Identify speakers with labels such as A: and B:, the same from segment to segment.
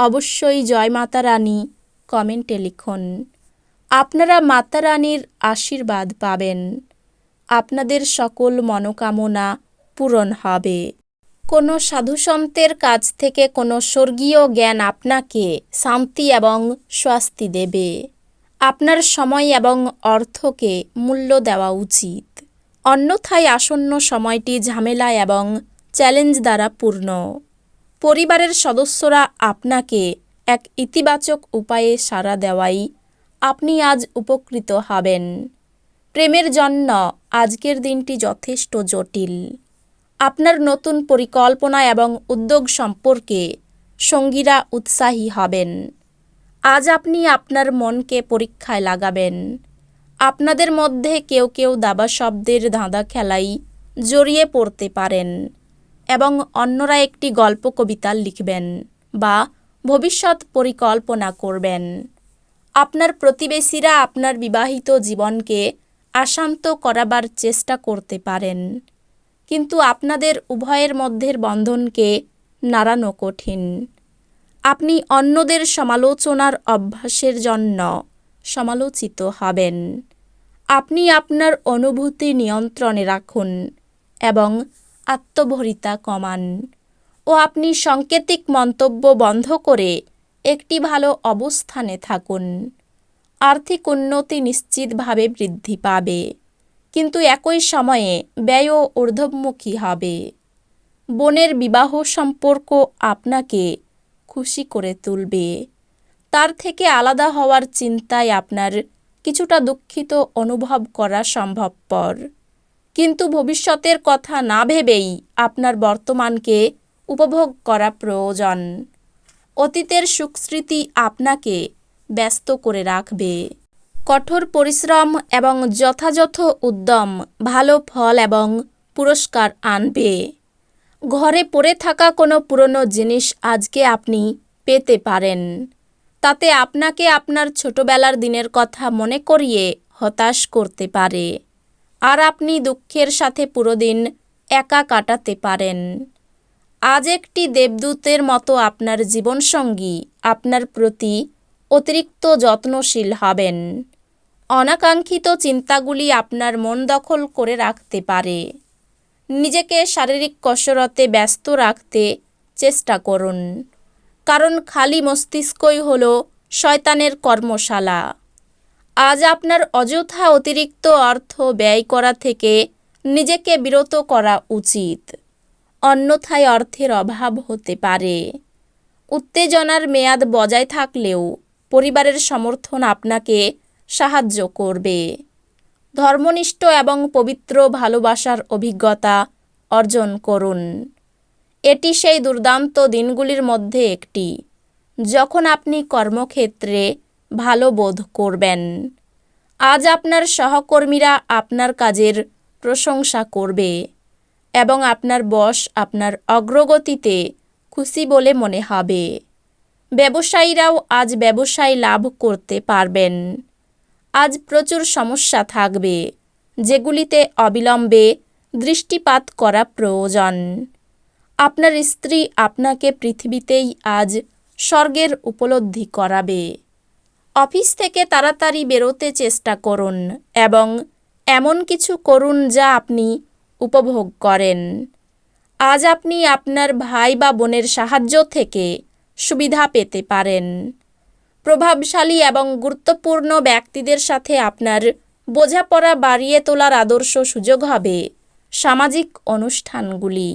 A: অবশ্যই জয় মাতা রানী, কমেন্টে লিখুন। আপনারা মাতা রানীর আশীর্বাদ পাবেন। আপনাদের সকল মনোকামনা পূরণ হবে। কোনো সাধুসন্তের কাছ থেকে কোনো স্বর্গীয় জ্ঞান আপনাকে শান্তি এবং স্বস্তি দেবে। আপনার সময় এবং অর্থকে মূল্য দেওয়া উচিত। অন্যথায় আসন্ন সময়টি ঝামেলা এবং চ্যালেঞ্জ দ্বারা পূর্ণ। পরিবারের সদস্যরা আপনাকে এক ইতিবাচক উপায়ে সাড়া দেওয়াই আপনি আজ উপকৃত হবেন। প্রেমের জন্য আজকের দিনটি যথেষ্ট জটিল। আপনার নতুন পরিকল্পনা এবং উদ্যোগ সম্পর্কে সঙ্গীরা উৎসাহী হবেন। আজ আপনি আপনার মনকে পরীক্ষায় লাগাবেন। আপনাদের মধ্যে কেউ কেউ দাবা শব্দের ধাঁধা খেলাই জড়িয়ে পড়তে পারেন। এবং অন্যরা একটি গল্প কবিতা লিখবেন বা ভবিষ্যৎ পরিকল্পনা করবেন। আপনার প্রতিবেশীরা আপনার বিবাহিত জীবনকে আশান্ত করাবার চেষ্টা করতে পারেন। কিন্তু আপনাদের উভয়ের মধ্যের বন্ধনকে নাড়ানো কঠিন। আপনি অন্যদের সমালোচনার অভ্যাসের জন্য সমালোচিত হবেন। আপনি আপনার অনুভূতি নিয়ন্ত্রণে রাখুন এবং আত্মভরিতা কমান। ও আপনি সাংকেতিক মন্তব্য বন্ধ করে একটি ভালো অবস্থানে থাকুন। আর্থিক উন্নতি নিশ্চিতভাবে বৃদ্ধি পাবে। কিন্তু একই সময়ে ব্যয়ও ঊর্ধ্বমুখী হবে। বোনের বিবাহ সম্পর্ক আপনাকে খুশি করে তুলবে। তার থেকে আলাদা হওয়ার চিন্তায় আপনার কিছুটা দুঃখিত অনুভব করা সম্ভবপর। কিন্তু ভবিষ্যতের কথা না ভেবেই আপনার বর্তমানকে উপভোগ করা প্রয়োজন। অতীতের সুখস্মৃতি আপনাকে ব্যস্ত করে রাখবে। কঠোর পরিশ্রম এবং যথাযথ উদ্যম ভালো ফল এবং পুরস্কার আনবে। ঘরে পড়ে থাকা কোনো পুরনো জিনিস আজকে আপনি পেতে পারেন। তাতে আপনাকে আপনার ছোটবেলার দিনের কথা মনে করিয়ে হতাশ করতে পারে। আর আপনি দুঃখের সাথে পুরো দিন একা কাটাতে পারেন। আজ একটি দেবদূতের মতো আপনার জীবনসঙ্গী আপনার প্রতি অতিরিক্ত যত্নশীল হবেন। অনাকাঙ্ক্ষিত চিন্তাগুলি আপনার মন দখল করে রাখতে পারে। নিজেকে শারীরিক কসরতে ব্যস্ত রাখতে চেষ্টা করুন। কারণ খালি মস্তিষ্কই হল শয়তানের কর্মশালা। আজ আপনার অযথা অতিরিক্ত অর্থ ব্যয় করা থেকে নিজেকে বিরত করা উচিত। অন্যথায় অর্থের অভাব হতে পারে। উত্তেজনার মেয়াদ বজায় থাকলেও পরিবারের সমর্থন আপনাকে সাহায্য করবে। ধর্মনিষ্ঠ এবং পবিত্র ভালোবাসার অভিজ্ঞতা অর্জন করুন। এটি সেই দুর্দান্ত দিনগুলির মধ্যে একটি। যখন আপনি কর্মক্ষেত্রে ভালো বোধ করবেন। আজ আপনার সহকর্মীরা আপনার কাজের প্রশংসা করবে এবং আপনার বস আপনার অগ্রগতিতে খুশি বলে মনে হবে। ব্যবসায়ীরাও আজ ব্যবসায় লাভ করতে পারবেন। আজ প্রচুর সমস্যা থাকবে, যেগুলিতে অবিলম্বে দৃষ্টিপাত করা প্রয়োজন। আপনার স্ত্রী আপনাকে পৃথিবীতেই আজ স্বর্গের উপলব্ধি করাবে। অফিস থেকে তাড়াতাড়ি বেরোতে চেষ্টা করুন এবং এমন কিছু করুন যা আপনি উপভোগ করেন। আজ আপনি আপনার ভাই বা বোনের সাহায্য থেকে সুবিধা পেতে পারেন। প্রভাবশালী এবং গুরুত্বপূর্ণ ব্যক্তিদের সাথে আপনার বোঝাপড়া বাড়িয়ে তোলার আদর্শ সুযোগ হবে সামাজিক অনুষ্ঠানগুলি।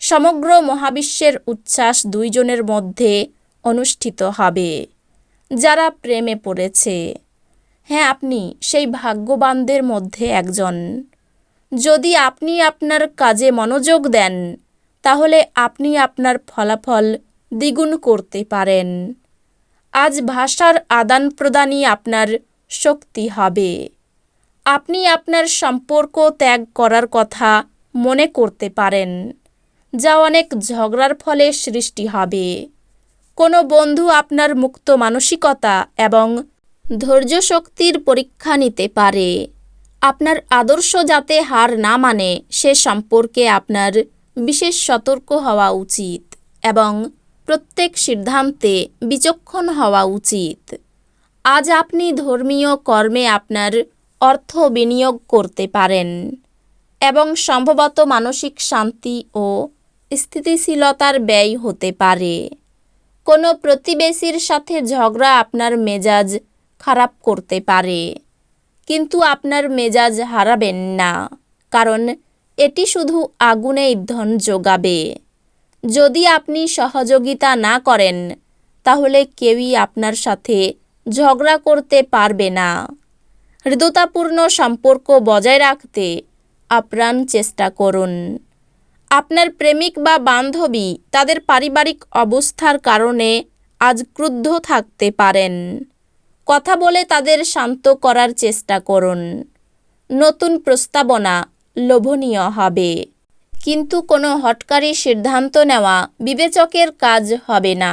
A: সমগ্র মহাবিশ্বের উচ্ছ্বাস দুইজনের মধ্যে অনুষ্ঠিত হবে। যারা প্রেমে পড়েছে। হ্যাঁ আপনি সেই ভাগ্যবানদের মধ্যে একজন। যদি আপনি আপনার কাজে মনোযোগ দেন, তাহলে আপনি আপনার ফলাফল দ্বিগুণ করতে পারেন। আজ ভাষার আদান প্রদানই আপনার শক্তি হবে। আপনি আপনার সম্পর্ক ত্যাগ করার কথা মনে করতে পারেন, যা অনেক ঝগড়ার ফলে সৃষ্টি হবে। কোনো বন্ধু আপনার মুক্ত মানসিকতা এবং ধৈর্য শক্তির পরীক্ষা নিতে পারে। আপনার আদর্শ যাতে হার না মানে সে সম্পর্কে আপনার বিশেষ সতর্ক হওয়া উচিত এবং প্রত্যেক সিদ্ধান্তে বিচক্ষণ হওয়া উচিত। আজ আপনি ধর্মীয় কর্মে আপনার অর্থ বিনিয়োগ করতে পারেন এবং সম্ভবত মানসিক শান্তি ও স্থিতিশীলতার ব্যয় হতে পারে। কোনো প্রতিবেশীর সাথে ঝগড়া আপনার মেজাজ খারাপ করতে পারে। কিন্তু আপনার মেজাজ হারাবেন না, কারণ এটি শুধু আগুনে ইন্ধন যোগাবে। যদি আপনি সহযোগিতা না করেন, তাহলে কেউই আপনার সাথে ঝগড়া করতে পারবে না। হৃদয়তাপূর্ণ সম্পর্ক বজায় রাখতে আপ্রাণ চেষ্টা করুন। আপনার প্রেমিক বা বান্ধবী তাদের পারিবারিক অবস্থার কারণে আজ ক্রুদ্ধ থাকতে পারেন। কথা বলে তাদের শান্ত করার চেষ্টা করুন। নতুন প্রস্তাবনা লোভনীয় হবে। কিন্তু কোনো হটকারী সিদ্ধান্ত নেওয়া বিবেচকের কাজ হবে না।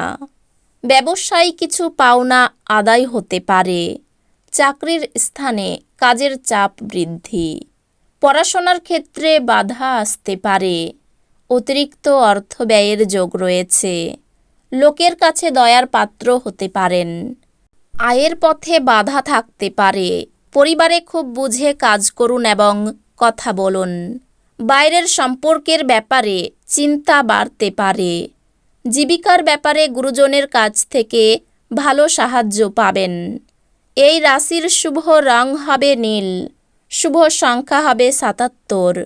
A: ব্যবসায় কিছু পাওনা আদায় হতে পারে। চাকরির স্থানে কাজের চাপ বৃদ্ধি। পড়াশোনার ক্ষেত্রে বাধা আসতে পারে। অতিরিক্ত অর্থ ব্যয়ের যোগ রয়েছে। লোকের কাছে দয়ার পাত্র হতে পারেন। আয়ের পথে বাধা থাকতে পারে। পরিবারে খুব বুঝে কাজ করুন এবং কথা বলুন। বাইরের সম্পর্কের ব্যাপারে চিন্তা বাড়তে পারে। জীবিকার ব্যাপারে গুরুজনের কাছ থেকে ভালো সাহায্য পাবেন। এই রাশির শুভ রং হবে নীল। শুভ সংখ্যা হবে সাতাত্তর।